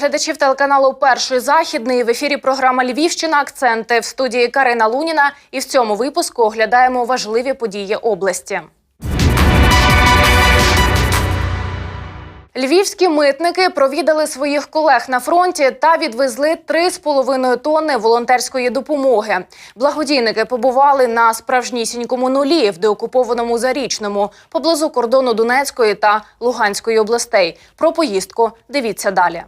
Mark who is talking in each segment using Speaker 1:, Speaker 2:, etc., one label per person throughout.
Speaker 1: Глядачів телеканалу Перший західний. В ефірі програма Львівщина. Акценти в студії Карина Луніна. І в цьому випуску оглядаємо важливі події області. Львівські митники провідали своїх колег на фронті та відвезли 3,5 тонни волонтерської допомоги. Благодійники побували на справжнісінькому нулі в деокупованому зарічному поблизу кордону Донецької та Луганської областей. Про поїздку дивіться далі.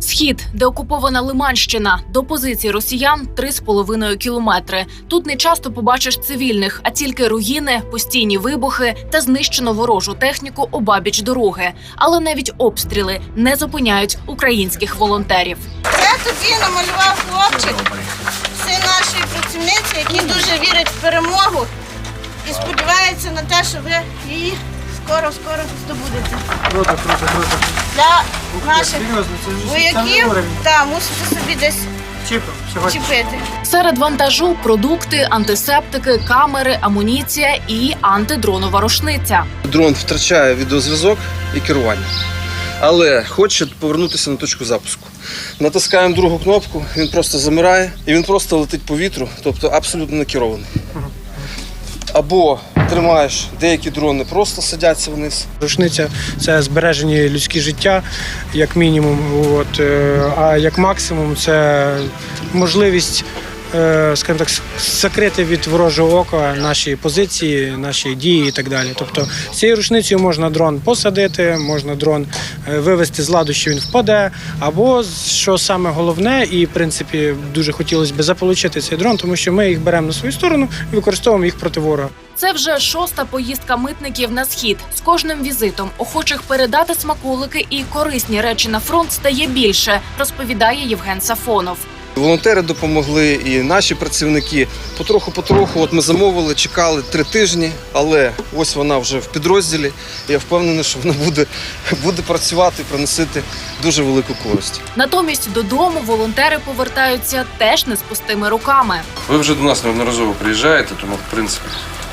Speaker 1: Схід, де окупована Лиманщина, до позицій росіян 3,5 кілометри. Тут не часто побачиш цивільних, а тільки руїни, постійні вибухи та знищену ворожу техніку обабіч дороги. Але навіть обстріли не зупиняють українських волонтерів.
Speaker 2: Це тобі намалював хлопчик, син нашої працівниці, який дуже вірить в перемогу і сподівається на те, що ви її скоро-скоро здобудете.
Speaker 3: Круто, круто, круто.
Speaker 2: Для наших
Speaker 3: Серйозно, це вже
Speaker 2: вояків
Speaker 3: уровень.
Speaker 2: та мусите собі десь
Speaker 3: Чіпом сьогодні.
Speaker 2: чіпити.
Speaker 1: Серед вантажу продукти, антисептики, камери, амуніція і антидронова рушниця.
Speaker 4: Дрон втрачає відеозв'язок і керування, але хоче повернутися на точку запуску. Натискаємо другу кнопку, він просто замирає і він просто летить по вітру, тобто абсолютно не керований. Або тримаєш деякі дрони, просто садяться вниз.
Speaker 3: Рушниця це збережені людські життя, як мінімум. От, е, а як максимум це можливість, скажімо так, закрити від ворожого ока наші позиції, наші дії і так далі. Тобто цією рушницею можна дрон посадити, можна дрон е, вивести з ладу, що він впаде. Або що саме головне, і в принципі дуже хотілося б заполучити цей дрон, тому що ми їх беремо на свою сторону і використовуємо їх проти ворога.
Speaker 1: Це вже шоста поїздка митників на схід. З кожним візитом охочих передати смаколики і корисні речі на фронт стає більше, розповідає Євген Сафонов.
Speaker 4: Волонтери допомогли, і наші працівники потроху-потроху. От ми замовили, чекали три тижні, але ось вона вже в підрозділі. Я впевнений, що вона буде, буде працювати і приносити дуже велику користь.
Speaker 1: Натомість додому волонтери повертаються теж не з пустими руками.
Speaker 5: Ви вже до нас неодноразово приїжджаєте, тому в принципі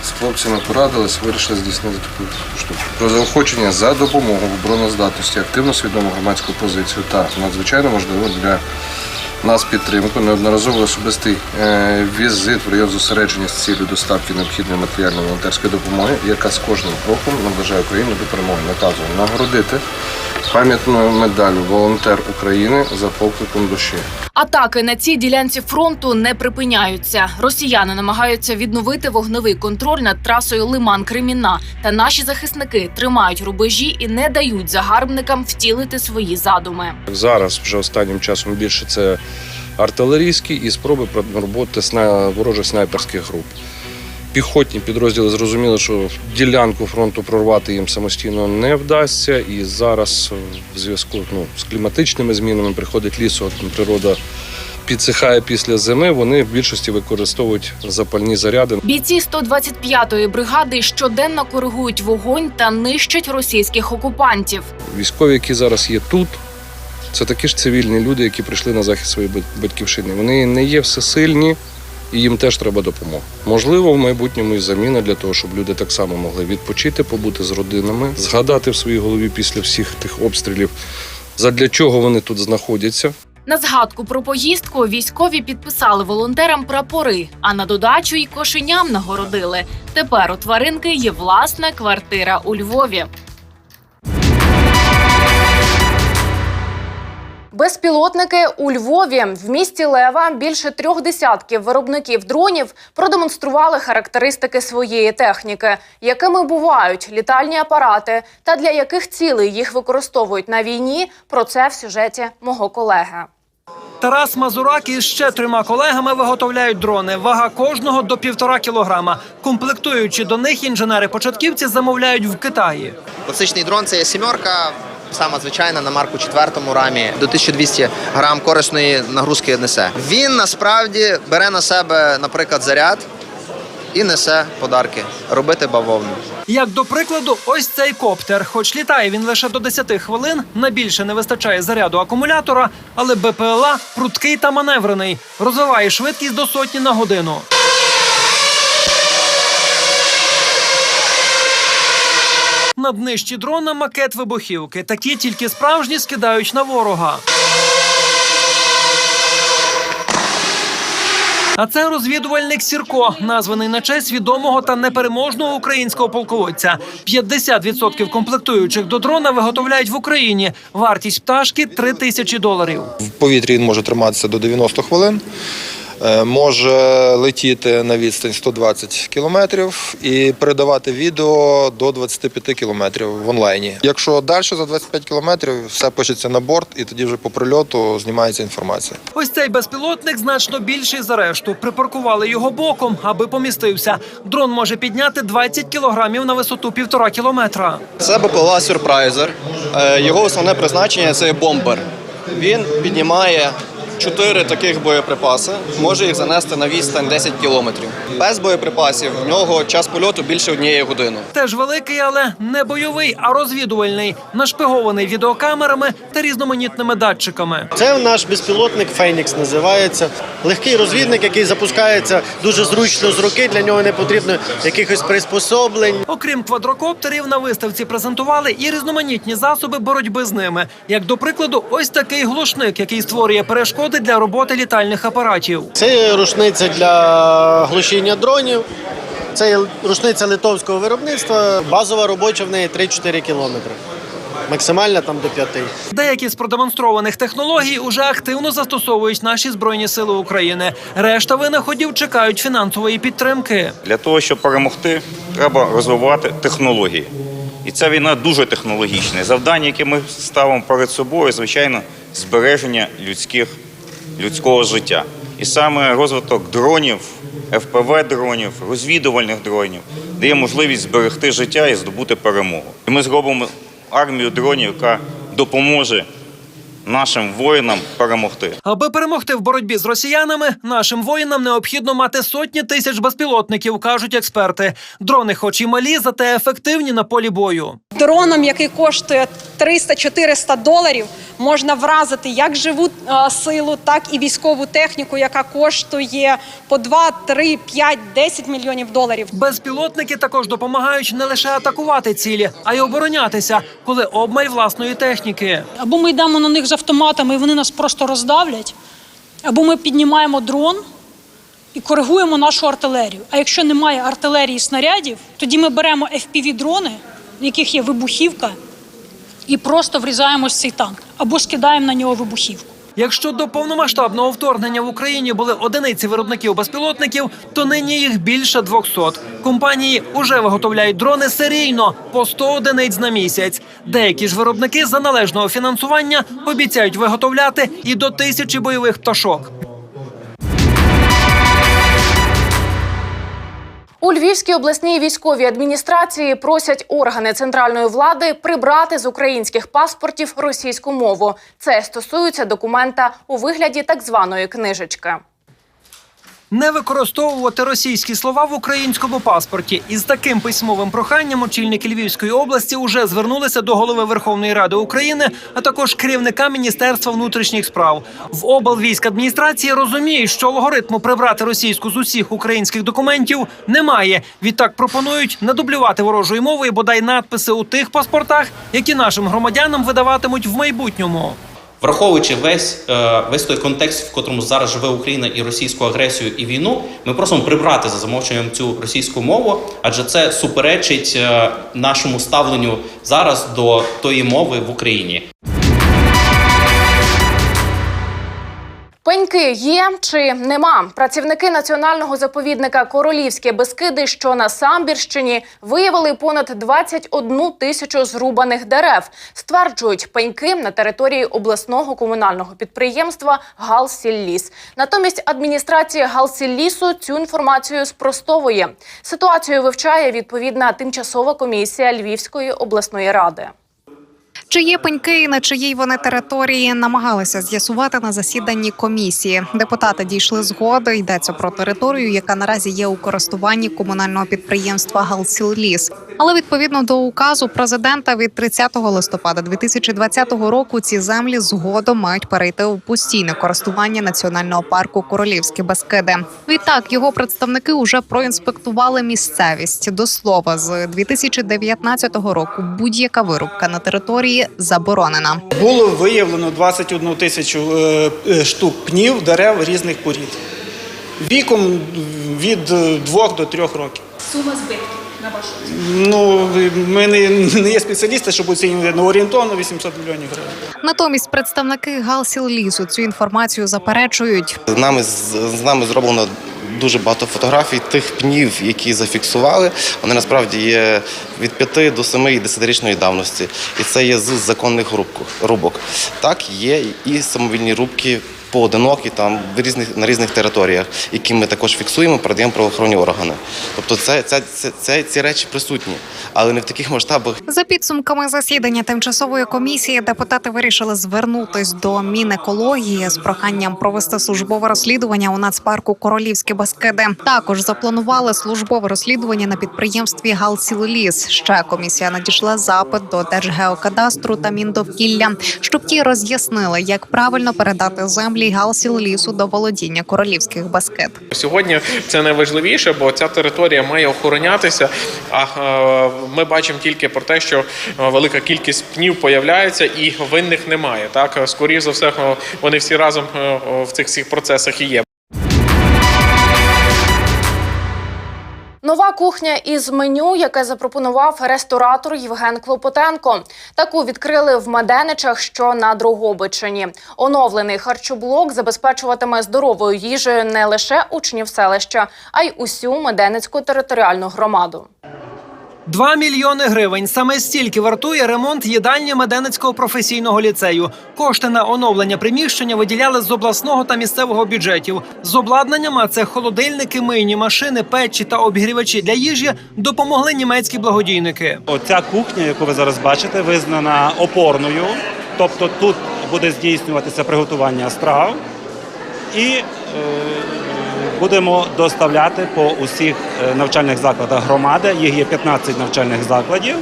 Speaker 5: з хлопцями порадились, вирішили здійснити таку штуку. Про заохочення за допомогу в обороноздатності, активно свідому громадську позицію та надзвичайно можливо для нас підтримку, неодноразовий особистий е, візит в район зосередження з цілею доставки необхідної матеріальної волонтерської допомоги, яка з кожним кроком наближає Україну до перемоги. Наказує нагородити пам'ятною медаллю волонтер України за покликом душі.
Speaker 1: Атаки на цій ділянці фронту не припиняються. Росіяни намагаються відновити вогневий контроль над трасою Лиман Креміна. Та наші захисники тримають рубежі і не дають загарбникам втілити свої задуми.
Speaker 5: Зараз вже останнім часом більше це артилерійські і спроби роботи ворожих снайперських груп. Піхотні підрозділи зрозуміли, що ділянку фронту прорвати їм самостійно не вдасться. І зараз в зв'язку ну, з кліматичними змінами приходить лісу, от природа підсихає після зими. Вони в більшості використовують запальні заряди.
Speaker 1: Бійці 125-ї бригади щоденно коригують вогонь та нищать російських окупантів.
Speaker 5: Військові, які зараз є тут, це такі ж цивільні люди, які прийшли на захист своєї батьківщини. Вони не є всесильні, і їм теж треба допомога. Можливо, в майбутньому і заміна для того, щоб люди так само могли відпочити, побути з родинами, згадати в своїй голові після всіх тих обстрілів, задля чого вони тут знаходяться.
Speaker 1: На згадку про поїздку військові підписали волонтерам прапори, а на додачу й кошеням нагородили. Тепер у тваринки є власна квартира у Львові. Безпілотники у Львові в місті Лева більше трьох десятків виробників дронів продемонстрували характеристики своєї техніки, якими бувають літальні апарати та для яких цілей їх використовують на війні. Про це в сюжеті мого колеги.
Speaker 6: Тарас Мазурак із ще трьома колегами виготовляють дрони. Вага кожного до півтора кілограма. Комплектуючи до них, інженери-початківці замовляють в Китаї.
Speaker 7: Класичний дрон це є сімерка, сама звичайна на марку четвертому рамі до 1200 грам корисної нагрузки несе. Він насправді бере на себе, наприклад, заряд і несе подарки, робити бавовну.
Speaker 6: Як до прикладу, ось цей коптер. Хоч літає він лише до 10 хвилин, на більше не вистачає заряду акумулятора, але БПЛА пруткий та маневрений, розвиває швидкість до сотні на годину. На днищі дрона макет вибухівки. Такі тільки справжні скидають на ворога. А це розвідувальник Сірко, названий на честь відомого та непереможного українського полководця. 50% комплектуючих до дрона виготовляють в Україні. Вартість пташки 3 тисячі доларів.
Speaker 8: В повітрі він може триматися до 90 хвилин, може летіти на відстань 120 кілометрів і передавати відео до 25 кілометрів в онлайні. Якщо далі за 25 кілометрів, все пишеться на борт, і тоді вже по прильоту знімається інформація.
Speaker 6: Ось цей безпілотник значно більший за решту. Припаркували його боком, аби помістився. Дрон може підняти 20 кілограмів на висоту півтора кілометра.
Speaker 9: Це БПЛА Сюрпрайзер. Е, Його основне призначення це бомбер. Він піднімає чотири таких боєприпаси, може їх занести на відстань 10 кілометрів. Без боєприпасів в нього час польоту більше однієї години.
Speaker 6: Теж великий, але не бойовий, а розвідувальний, нашпигований відеокамерами та різноманітними датчиками.
Speaker 10: Це наш безпілотник Фенікс називається. Легкий розвідник, який запускається дуже зручно з руки. Для нього не потрібно якихось приспособлень.
Speaker 6: Окрім квадрокоптерів, на виставці презентували і різноманітні засоби боротьби з ними. Як до прикладу, ось такий глушник, який створює перешкоди для роботи літальних апаратів.
Speaker 10: Це рушниця для глушіння дронів. Це рушниця литовського виробництва. Базова робоча в неї 3-4 кілометри. Максимальна там до 5.
Speaker 6: Деякі з продемонстрованих технологій уже активно застосовують наші збройні сили України. Решта винаходів чекають фінансової підтримки.
Speaker 11: Для того, щоб перемогти, треба розвивати технології. І ця війна дуже технологічна. Завдання, яке ми ставимо перед собою, звичайно, збереження людських, людського життя. І саме розвиток дронів, ФПВ-дронів, розвідувальних дронів дає можливість зберегти життя і здобути перемогу. І ми зробимо армію дронів, яка допоможе нашим воїнам перемогти.
Speaker 6: Аби перемогти в боротьбі з росіянами, нашим воїнам необхідно мати сотні тисяч безпілотників, кажуть експерти. Дрони, хоч і малі, зате ефективні на полі бою.
Speaker 12: Дроном, який коштує 300-400 доларів, можна вразити як живу е, силу, так і військову техніку, яка коштує по 2, 3, 5, 10 мільйонів доларів.
Speaker 6: Безпілотники також допомагають не лише атакувати цілі, а й оборонятися, коли обмаль власної техніки.
Speaker 12: Або ми йдемо на них з автоматами, і вони нас просто роздавлять, або ми піднімаємо дрон і коригуємо нашу артилерію. А якщо немає артилерії і снарядів, тоді ми беремо FPV-дрони, в яких є вибухівка, і просто врізаємось в цей танк, або скидаємо на нього вибухівку.
Speaker 6: Якщо до повномасштабного вторгнення в Україні були одиниці виробників безпілотників, то нині їх більше 200. Компанії уже виготовляють дрони серійно по 100 одиниць на місяць. Деякі ж виробники за належного фінансування обіцяють виготовляти і до тисячі бойових пташок.
Speaker 1: У Львівській обласній військовій адміністрації просять органи центральної влади прибрати з українських паспортів російську мову. Це стосується документа у вигляді так званої книжечки.
Speaker 6: Не використовувати російські слова в українському паспорті. Із таким письмовим проханням очільники Львівської області уже звернулися до голови Верховної Ради України, а також керівника Міністерства внутрішніх справ. В облвійськадміністрації розуміють, що алгоритму прибрати російську з усіх українських документів немає. Відтак пропонують не дублювати ворожої мови бодай надписи у тих паспортах, які нашим громадянам видаватимуть в майбутньому.
Speaker 13: Враховуючи весь, е, весь той контекст, в котрому зараз живе Україна і російську агресію і війну, ми просимо прибрати за замовченням цю російську мову, адже це суперечить е, нашому ставленню зараз до тої мови в Україні.
Speaker 1: Пеньки є чи нема? Працівники національного заповідника Королівські Бескиди, що на Самбірщині, виявили понад 21 тисячу зрубаних дерев. Стверджують, пеньки на території обласного комунального підприємства Галсілліс. Натомість адміністрація Галсіллісу цю інформацію спростовує. Ситуацію вивчає відповідна тимчасова комісія Львівської обласної ради.
Speaker 14: Чи є пеньки і на чиїй вони території намагалися з'ясувати на засіданні комісії. Депутати дійшли згоди. Йдеться про територію, яка наразі є у користуванні комунального підприємства Галсілліс. Але відповідно до указу президента від 30 листопада 2020 року ці землі згодом мають перейти у постійне користування національного парку Королівські Бескиди. Відтак його представники уже проінспектували місцевість. До слова, з 2019 року будь-яка вирубка на території заборонена.
Speaker 15: Було виявлено 21 тисячу е, е, штук пнів дерев різних порід. Віком від 2 до 3 років.
Speaker 12: Сума збитків на вашу
Speaker 15: Ну, ми не, не є спеціалісти, щоб оцінювати на орієнтовно 800 мільйонів гривень.
Speaker 14: Натомість представники Галсіл лісу цю інформацію заперечують.
Speaker 16: З нами з з нами зроблено дуже багато фотографій тих пнів, які зафіксували. Вони насправді є від 5 до 7 і 10-річної давності, і це є з законних рубок. Так є і самовільні рубки. Поодинокі там в різних на різних територіях, які ми також фіксуємо, передаємо правоохоронні органи. Тобто, це, це, це, це ці речі присутні, але не в таких масштабах.
Speaker 14: За підсумками засідання тимчасової комісії депутати вирішили звернутись до Мінекології з проханням провести службове розслідування у нацпарку Королівські Баскиди. Також запланували службове розслідування на підприємстві Галсілліс. Ще комісія надійшла запит до Держгеокадастру та Міндовкілля, щоб ті роз'яснили, як правильно передати землі Галсіллісу до володіння королівських баскет.
Speaker 17: Сьогодні це найважливіше, бо ця територія має охоронятися. А е, ми бачимо тільки про те, що е, велика кількість пнів появляється і винних немає. Так скоріше за все, е, вони всі разом в цих всіх процесах і є.
Speaker 1: Нова кухня із меню, яке запропонував ресторатор Євген Клопотенко. Таку відкрили в Меденичах, що на Дрогобичині. Оновлений харчоблок забезпечуватиме здоровою їжею не лише учнів селища, а й усю Меденицьку територіальну громаду.
Speaker 6: 2 мільйони гривень. Саме стільки вартує ремонт їдальні Меденицького професійного ліцею. Кошти на оновлення приміщення виділяли з обласного та місцевого бюджетів. З обладнанням, а це холодильники, мийні машини, печі та обігрівачі для їжі, допомогли німецькі благодійники.
Speaker 18: Оця кухня, яку ви зараз бачите, визнана опорною. Тобто тут буде здійснюватися приготування страв і е, будемо доставляти по усіх е, навчальних закладах громади. Їх є 15 навчальних закладів,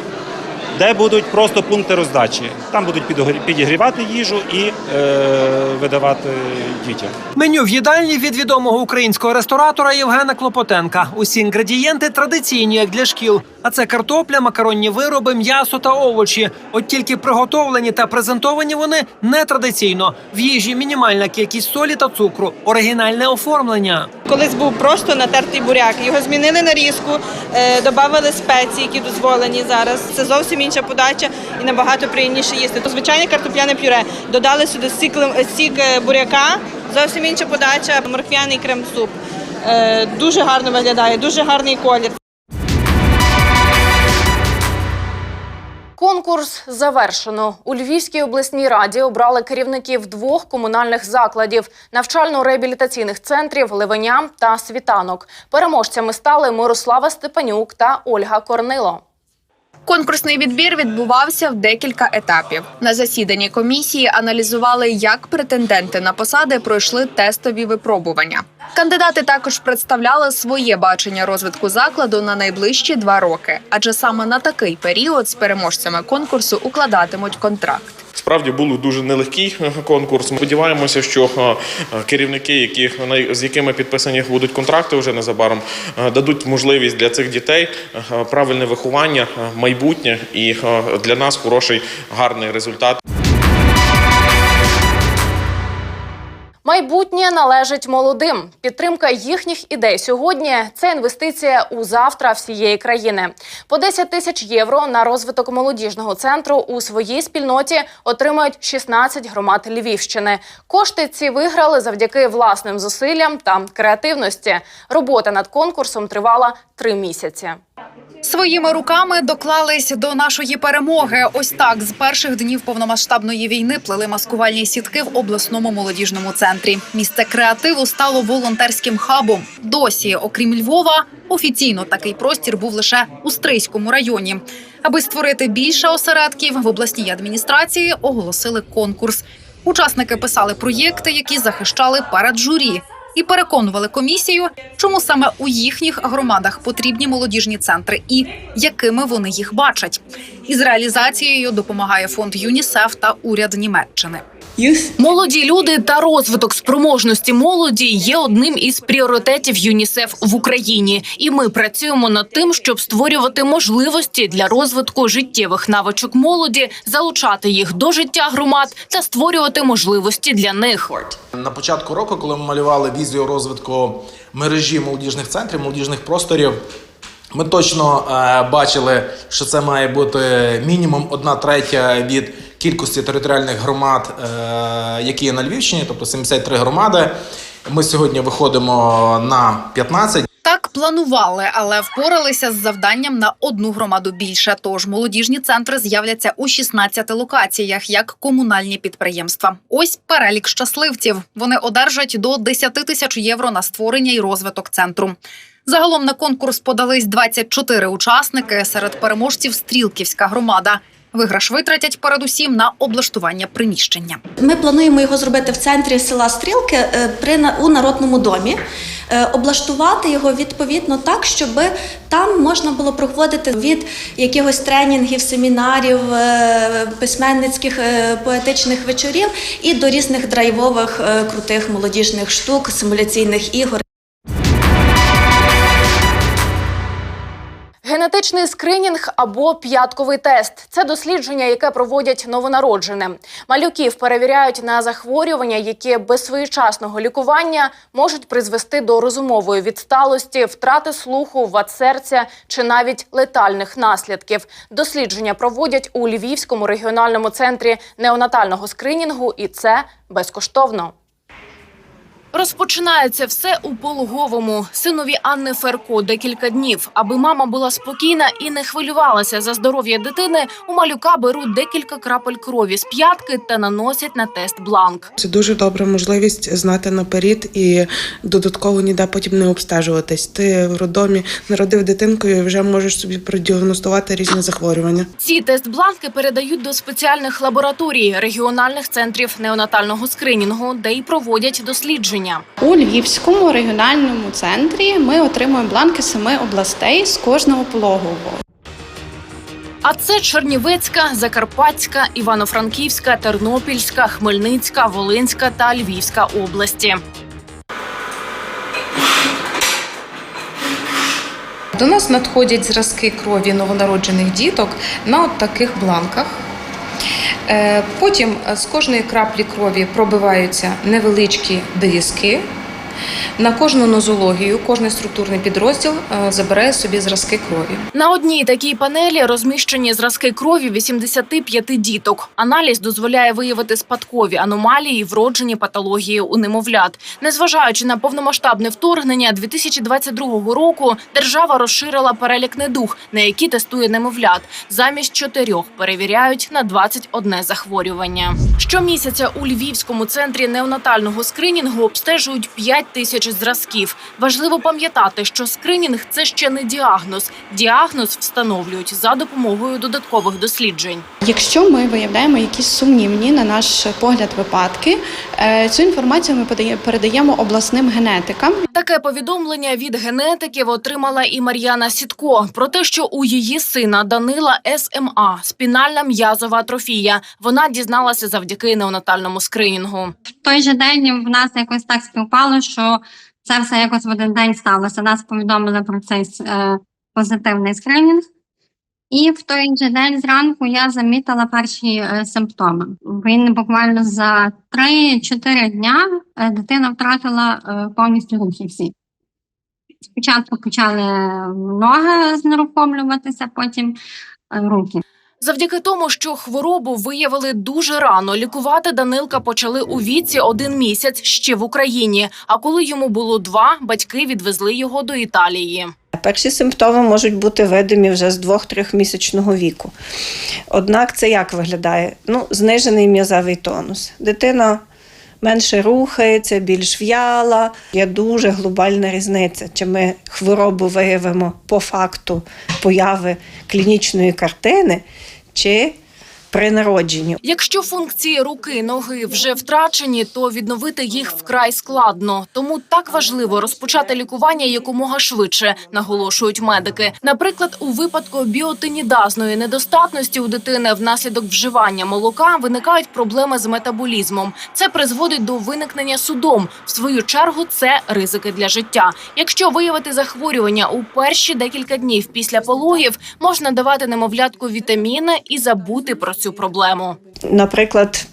Speaker 18: де будуть просто пункти роздачі. Там будуть підігрівати їжу і е, видавати дітям.
Speaker 6: Меню в їдальні від відомого українського ресторатора Євгена Клопотенка. Усі інгредієнти традиційні, як для шкіл. А це картопля, макаронні вироби, м'ясо та овочі. От тільки приготовлені та презентовані вони нетрадиційно. В їжі мінімальна кількість солі та цукру, оригінальне оформлення.
Speaker 2: Колись був просто натертий буряк. Його змінили на різку, е, додали спеції, які дозволені зараз. Це зовсім інша подача і набагато приємніше їсти. То звичайне картопляне пюре. Додали сюди сік, сік е, буряка, зовсім інша подача, морквяний крем-суп. Е, Дуже гарно виглядає, дуже гарний колір.
Speaker 1: Конкурс завершено. У Львівській обласній раді обрали керівників двох комунальних закладів навчально-реабілітаційних центрів Левеня та Світанок. Переможцями стали Мирослава Степанюк та Ольга Корнило.
Speaker 19: Конкурсний відбір відбувався в декілька етапів. На засіданні комісії аналізували, як претенденти на посади пройшли тестові випробування. Кандидати також представляли своє бачення розвитку закладу на найближчі два роки, адже саме на такий період з переможцями конкурсу укладатимуть контракт.
Speaker 17: Справді був дуже нелегкий е, конкурс. Ми Сподіваємося, що е, керівники, які з якими підписані будуть контракти вже незабаром, е, дадуть можливість для цих дітей е, правильне виховання, е, майбутнє і е, для нас хороший гарний результат.
Speaker 1: Майбутнє належить молодим. Підтримка їхніх ідей сьогодні це інвестиція у завтра всієї країни. По 10 тисяч євро на розвиток молодіжного центру у своїй спільноті отримають 16 громад Львівщини. Кошти ці виграли завдяки власним зусиллям та креативності. Робота над конкурсом тривала три місяці.
Speaker 20: Своїми руками доклались до нашої перемоги. Ось так з перших днів повномасштабної війни плели маскувальні сітки в обласному молодіжному центрі. Місце креативу стало волонтерським хабом. Досі, окрім Львова, офіційно такий простір був лише у Стрийському районі. Аби створити більше осередків, в обласній адміністрації оголосили конкурс. Учасники писали проєкти, які захищали перед журі. І переконували комісію, чому саме у їхніх громадах потрібні молодіжні центри і якими вони їх бачать. Із реалізацією допомагає фонд ЮНІСЕФ та уряд Німеччини.
Speaker 1: Молоді люди та розвиток спроможності молоді є одним із пріоритетів ЮНІСЕФ в Україні, і ми працюємо над тим, щоб створювати можливості для розвитку життєвих навичок молоді, залучати їх до життя громад та створювати можливості для них.
Speaker 21: На початку року, коли ми малювали візію розвитку мережі молодіжних центрів, молодіжних просторів, ми точно е, бачили, що це має бути мінімум одна третя від кількості територіальних громад, е, які є на Львівщині, тобто 73 громади. Ми сьогодні виходимо на 15.
Speaker 20: Так планували, але впоралися з завданням на одну громаду більше. Тож молодіжні центри з'являться у 16 локаціях як комунальні підприємства. Ось перелік щасливців. Вони одержать до 10 тисяч євро на створення і розвиток центру. Загалом на конкурс подались 24 учасники. Серед переможців Стрілківська громада. Виграш витратять передусім на облаштування приміщення.
Speaker 22: Ми плануємо його зробити в центрі села Стрілки е, при у народному домі. Е, Облаштувати його відповідно так, щоб там можна було проводити від якихось тренінгів, семінарів, е, письменницьких поетичних вечорів і до різних драйвових крутих молодіжних штук, симуляційних ігор.
Speaker 1: Генетичний скринінг або п'ятковий тест це дослідження, яке проводять новонароджене. Малюків перевіряють на захворювання, які без своєчасного лікування можуть призвести до розумової відсталості, втрати слуху, вад серця чи навіть летальних наслідків. Дослідження проводять у Львівському регіональному центрі неонатального скринінгу, і це безкоштовно. Розпочинається все у пологовому. Синові Анни Ферко декілька днів. Аби мама була спокійна і не хвилювалася за здоров'я дитини, у малюка беруть декілька крапель крові з п'ятки та наносять на тест бланк.
Speaker 23: Це дуже добра можливість знати наперед і додатково ніде потім не обстежуватись. Ти в роддомі народив дитинку і вже можеш собі продіагностувати різні захворювання.
Speaker 1: Ці тест-бланки передають до спеціальних лабораторій регіональних центрів неонатального скринінгу, де й проводять дослідження.
Speaker 24: У Львівському регіональному центрі ми отримуємо бланки семи областей з кожного пологового.
Speaker 1: А це Чернівецька, Закарпатська, Івано-Франківська, Тернопільська, Хмельницька, Волинська та Львівська області.
Speaker 25: До нас надходять зразки крові новонароджених діток на от таких бланках. Е, Потім з кожної краплі крові пробиваються невеличкі диски. На кожну нозологію, кожний структурний підрозділ е, забирає собі зразки крові.
Speaker 1: На одній такій панелі розміщені зразки крові 85 діток. Аналіз дозволяє виявити спадкові аномалії, і вроджені патології у немовлят. Незважаючи на повномасштабне вторгнення 2022 року, держава розширила перелік недуг, на які тестує немовлят. Замість чотирьох перевіряють на 21 захворювання. Щомісяця у Львівському центрі неонатального скринінгу обстежують 5 тисяч зразків. Важливо пам'ятати, що скринінг це ще не діагноз. Діагноз встановлюють за допомогою додаткових досліджень.
Speaker 24: Якщо ми виявляємо якісь сумнівні на наш погляд випадки, е, цю інформацію ми подає- передаємо обласним генетикам.
Speaker 1: Таке повідомлення від генетиків отримала і Мар'яна Сітко про те, що у її сина Данила СМА спінальна м'язова атрофія. Вона дізналася завдяки неонатальному скринінгу.
Speaker 26: В той же день в нас якось так співпало, що це все якось в один день сталося. Нас повідомили про цей е, позитивний скринінг. І в той же день зранку я замітила перші е, симптоми. Він буквально за 3-4 дня е, дитина втратила е, повністю рухи всі. Спочатку почали ноги знерухомлюватися, потім е, руки.
Speaker 1: Завдяки тому, що хворобу виявили дуже рано, лікувати Данилка почали у віці один місяць ще в Україні. А коли йому було два, батьки відвезли його до Італії.
Speaker 27: Перші симптоми можуть бути видимі вже з 2-3 місячного віку. Однак це як виглядає? Ну, знижений м'язовий тонус. Дитина менше рухається, більш в'яла. Є дуже глобальна різниця, чи ми хворобу виявимо по факту появи клінічної картини, чи при народженні.
Speaker 1: Якщо функції руки, ноги вже втрачені, то відновити їх вкрай складно. Тому так важливо розпочати лікування якомога швидше, наголошують медики. Наприклад, у випадку біотинідазної недостатності у дитини внаслідок вживання молока виникають проблеми з метаболізмом. Це призводить до виникнення судом. В свою чергу це ризики для життя. Якщо виявити захворювання у перші декілька днів після пологів, можна давати немовлятку вітаміни і забути про цю проблему.
Speaker 27: Наприклад,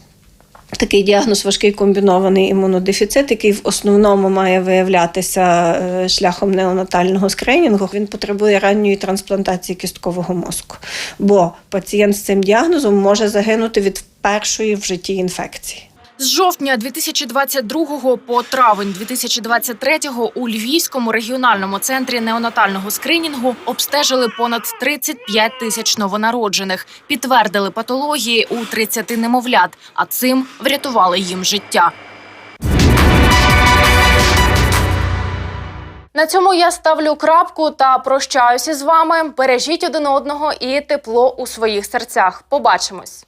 Speaker 27: такий діагноз важкий комбінований імунодефіцит, який в основному має виявлятися е, шляхом неонатального скринінгу. Він потребує ранньої трансплантації кісткового мозку, бо пацієнт з цим діагнозом може загинути від першої в житті інфекції.
Speaker 1: З жовтня 2022 по травень 2023 у Львівському регіональному центрі неонатального скринінгу обстежили понад 35 тисяч новонароджених, підтвердили патології у 30 немовлят, а цим врятували їм життя. На цьому я ставлю крапку та прощаюся з вами. Бережіть один одного і тепло у своїх серцях. Побачимось.